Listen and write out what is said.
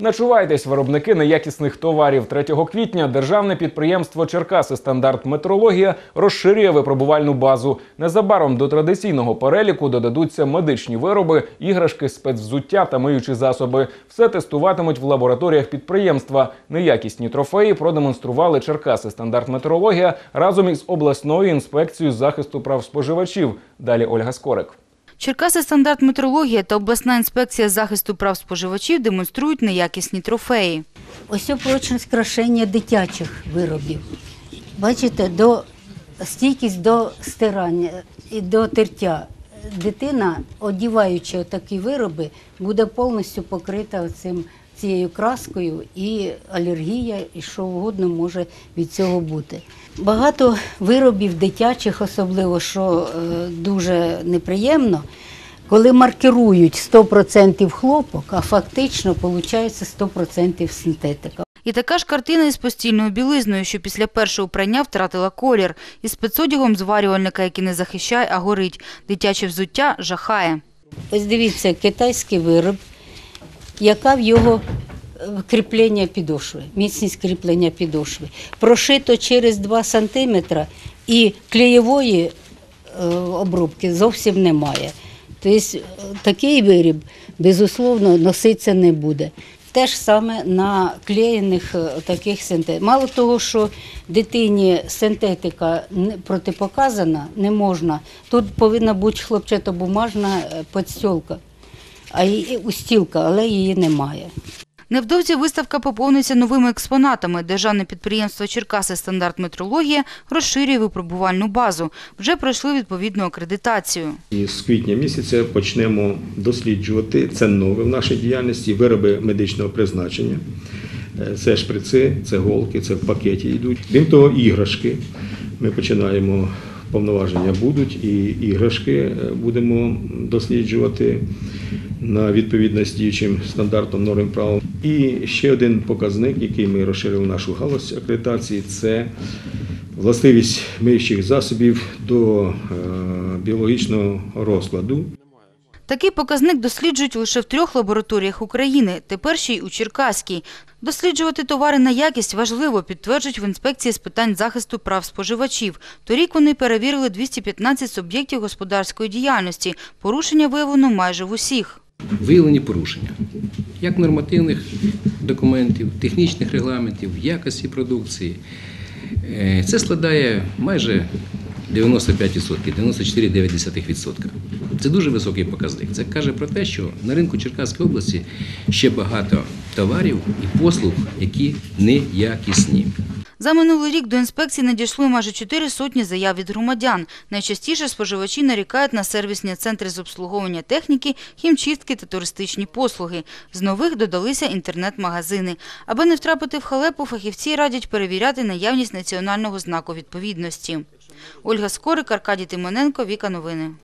Начувайтесь, виробники неякісних товарів. 3 квітня державне підприємство Черкаси Стандарт Метрологія розширює випробувальну базу. Незабаром до традиційного переліку додадуться медичні вироби, іграшки, спецвзуття та миючі засоби. Все тестуватимуть в лабораторіях підприємства. Неякісні трофеї продемонстрували Черкаси Стандарт Метрологія разом із обласною інспекцією захисту прав споживачів. Далі Ольга Скорик. Черкаси стандарт метрологія та обласна інспекція захисту прав споживачів демонструють неякісні трофеї. Ось прочність скрашення дитячих виробів. Бачите, до стійкість до стирання і до тертя. Дитина, одіваючи такі вироби, буде повністю покрита цим, цією краскою, і алергія, і що угодно може від цього бути. Багато виробів дитячих, особливо що е, дуже неприємно, коли маркирують 100% хлопок, а фактично виходить 100% синтетика. І така ж картина із постільною білизною, що після першого прання втратила колір, із спецодягом зварювальника, який не захищає, а горить. Дитяче взуття жахає. Ось дивіться, китайський вироб, яка в його е, кріплення підошви, міцність кріплення підошви. Прошито через 2 см і клеєвої е, обробки зовсім немає. Тобто е, такий виріб, безусловно, носитися не буде. Те ж саме на клеєних таких синтетиках. Мало того, що дитині синтетика протипоказана, не можна. Тут повинна бути хлопчатобумажна подстілка, а її устілка, але її немає. Невдовзі виставка поповниться новими експонатами. Державне підприємство Черкаси стандарт метрологія розширює випробувальну базу. Вже пройшли відповідну акредитацію. І з квітня місяця почнемо досліджувати це нове в нашій діяльності вироби медичного призначення. Е, Це шприци, це голки, це в пакеті йдуть. Крім того, іграшки. Ми починаємо повноваження будуть, і іграшки е, будемо досліджувати на відповідність діючим стандартам норм права. І ще один показник, який ми розширили нашу галузь акредитації, це властивість миючих засобів до е, біологічного розкладу. Такий показник досліджують лише в трьох лабораторіях України, тепер ще й у Черкаській. Досліджувати товари на якість важливо, підтверджують в інспекції з питань захисту прав споживачів. Торік вони перевірили 215 суб'єктів господарської діяльності. Порушення виявлено майже в усіх. виявлені порушення як нормативних документів, технічних регламентів, якості продукції. Е, Це складає майже 95%, 94,9%. Це дуже високий показник. Це каже про те, що на ринку Черкаської області ще багато товарів і послуг, які неякісні. За минулий рік до інспекції надійшли майже чотири сотні заяв від громадян. Найчастіше споживачі нарікають на сервісні центри з обслуговування техніки, хімчистки та туристичні послуги. З нових додалися інтернет-магазини. Аби не втрапити в халепу, фахівці радять перевіряти наявність національного знаку відповідності. Ольга Скорик, Аркадій Тимоненко, Віка Новини.